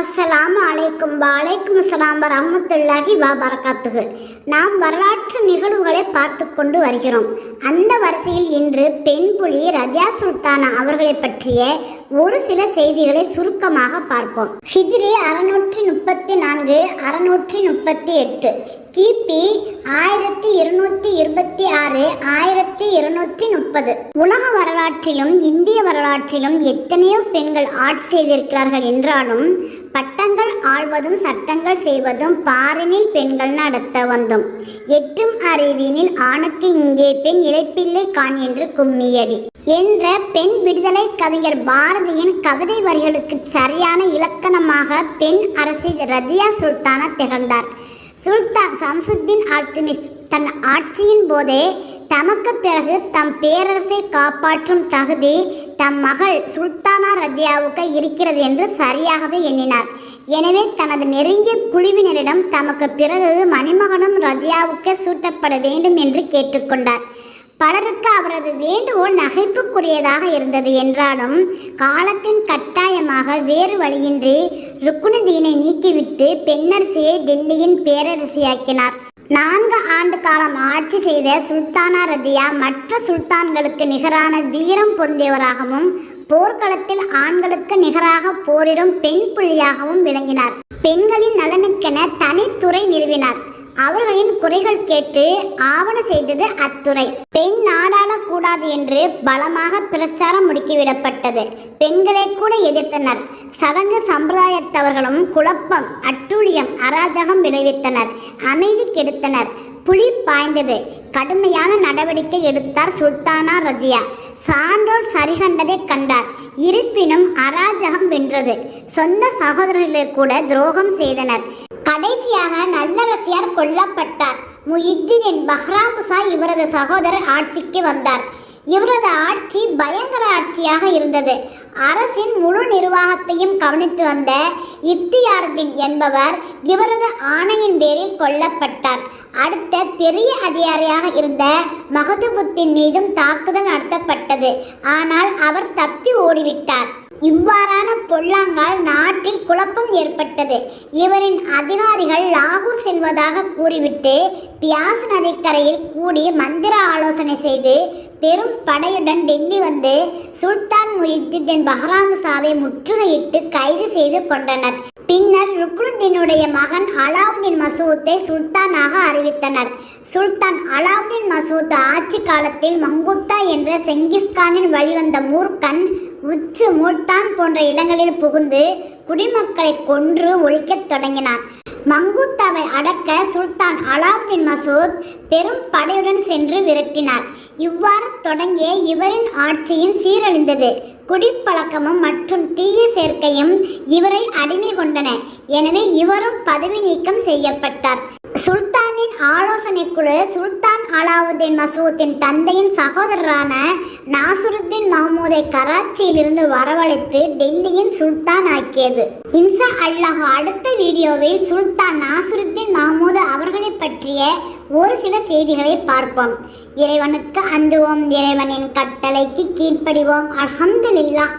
அஸ்ஸலாமு அலைக்கும் வலைக்கும் அஸ்ஸலாம் ரஹமத்துல்லாஹி வா பரகாத்துகு நாம் வரலாற்று நிகழ்வுகளை பார்த்து கொண்டு வருகிறோம். அந்த வரிசையில் இன்று பெண் புலி ரஜா சுல்தானா அவர்களை பற்றிய ஒரு சில செய்திகளை சுருக்கமாக பார்ப்போம். ஹிஜ்ரி அறுநூற்றி முப்பத்தி நான்கு அறுநூற்றி முப்பத்தி எட்டு கிபி ஆயிரத்தி இருநூத்தி இருபத்தி ஆறு ஆயிரத்தி இருநூத்தி முப்பது உலக வரலாற்றிலும் இந்திய வரலாற்றிலும் எத்தனையோ பெண்கள் ஆட்சி செய்திருக்கிறார்கள் என்றாலும் பட்டங்கள் ஆழ்வதும் சட்டங்கள் செய்வதும் பாரினில் பெண்கள் நடத்த வந்தோம். எட்டும் அறிவினில் ஆணுக்கு இங்கே பெண் இழைப்பில்லை காண் என்று கும்மியடி. என்ற பெண் விடுதலை கவிஞர் பாரதியின் கவிதை வரிகளுக்கு சரியான இலக்கணமாக பெண் அரசி ரஜியா சுல்தானா திகழ்ந்தார். சுல்தான் சம்சுத்தீன் ஆல்திமிஸ் தன் ஆட்சியின் போதே தமக்கு பிறகு தம் பேரரசை காப்பாற்றும் தகுதி தம் மகள் சுல்தானா ரஜியாவுக்கு இருக்கிறது என்று சரியாகவே எண்ணினார். எனவே தனது நெருங்கிய குழுவினரிடம் தமக்கு பிறகு மணிமகனும் ரஜியாவுக்கு சூட்டப்பட வேண்டும் என்று கேட்டுக்கொண்டார். பலருக்கு அவரது வேண்டுகோள் நகைப்புக்குரியதாக இருந்தது என்றாலும் காலத்தின் கட்டாயமாக வேறு வழியின்றி ருக்குனுதீனை நீக்கிவிட்டு பெண்ணரசியை டெல்லியின் பேரரசியாக்கினார். நான்கு ஆண்டு காலம் ஆட்சி செய்த சுல்தானா ரதியா மற்ற சுல்தான்களுக்கு நிகரான வீரம் பொருந்தியவராகவும் போர்க்களத்தில் ஆண்களுக்கு நிகராக போரிடும் பெண் புள்ளியாகவும் விளங்கினார். பெண்களின் நலனுக்கென தனித்துறை நிறுவினார். அவர்களின் குறைகள் கேட்டு ஆவண செய்தது அத்துறை. பெண் நாடாளக்கூடாது என்று பலமாக பிரச்சாரம் முடுக்கிவிடப்பட்டது. பெண்களை கூட எதிர்த்தனர். சடங்கு சம்பிரதாயத்தவர்களும் குழப்பம் அட்டூழியம் அராஜகம் விளைவித்தனர். அமைதி கெடுத்தனர். புலி பாய்ந்தது. கடுமையான நடவடிக்கை எடுத்தார் சுல்தானா ரஜியா. சான்றோர் சரிகண்டதை கண்டார். இருப்பினும் அராஜகம் வென்றது. சொந்த சகோதரர்களை கூட துரோகம் செய்தனர். கடைசியாக நல்லரசியார் கொல்லப்பட்டார். முயித்தின் பஹ்ராம்புசா இவரது சகோதரர் ஆட்சிக்கு வந்தார். இவரது ஆட்சி பயங்கர ஆட்சியாக இருந்தது. அரசின் முழு நிர்வாகத்தையும் கவனித்து வந்த இத்தியார்தின் என்பவர் இவரது ஆணையின் பேரில் கொல்லப்பட்டார். அடுத்த பெரிய அதிகாரியாக இருந்த மகதுபுத்தின் மீதும் தாக்குதல் நடத்தப்பட்டது. ஆனால் அவர் தப்பி ஓடிவிட்டார். இவ்வாறான பொல்லாங்கால் நாட்டில் குழப்பம் ஏற்பட்டது. இவரின் அதிகாரிகள் லாகூர் செல்வதாக கூறிவிட்டு பியாஸ் நதிக்கரையில் கூடி மந்திர ஆலோசனை செய்து பெரும் படையுடன் டெல்லி வந்து சுல்தான் முயித்துதீன் பஹ்ராமுசாவை முற்றுகையிட்டு கைது செய்து கொண்டனர் பின்னர் ருக்னுதீனுடைய மகன் அலாவுதீன் மசூத்தை சுல்தானாக அறிவித்தனர். சுல்தான் அலாவுதீன் மசூத் ஆட்சி காலத்தில் மங்குத்தா என்ற செங்கிஸ்கானின் வழிவந்த மூர்க்கன் உச்சு மூர்தான் போன்ற இடங்களில் புகுந்து குடிமக்களை கொன்று ஒழிக்கத் தொடங்கினான். மங்குத்தாவை அடக்க சுல்தான் அலாவுதீன் மசூத் பெரும் படையுடன் சென்று விரட்டினார். இவ்வாறு தொடங்கிய இவரின் ஆட்சியும் சீரழிந்தது. குடிப்பழக்கமும் மற்றும் தீய சேர்க்கையும் இவரை அடிமை கொண்டன எனவே இவரும் பதவி நீக்கம் செய்யப்பட்டார். சுல்தான் ஆலோசனை குழு சுல்தான் அலாவுதீன் மசூத்தின் தந்தையின் சகோதரரான நாசுருத்தீன் மஹமூதை கராச்சியிலிருந்து வரவழைத்து டெல்லியின் சுல்தான் ஆக்கியது. இன்சா அல்லாஹ் அடுத்த வீடியோவில் சுல்தான் நாசுருத்தீன் மஹமூது அவர்களை பற்றிய ஒரு சில செய்திகளை பார்ப்போம். இறைவனுக்கு அந்துவோம் இறைவனின் கட்டளைக்கு கீழ்ப்படிவோம். அல்ஹம்துலில்லாஹ்.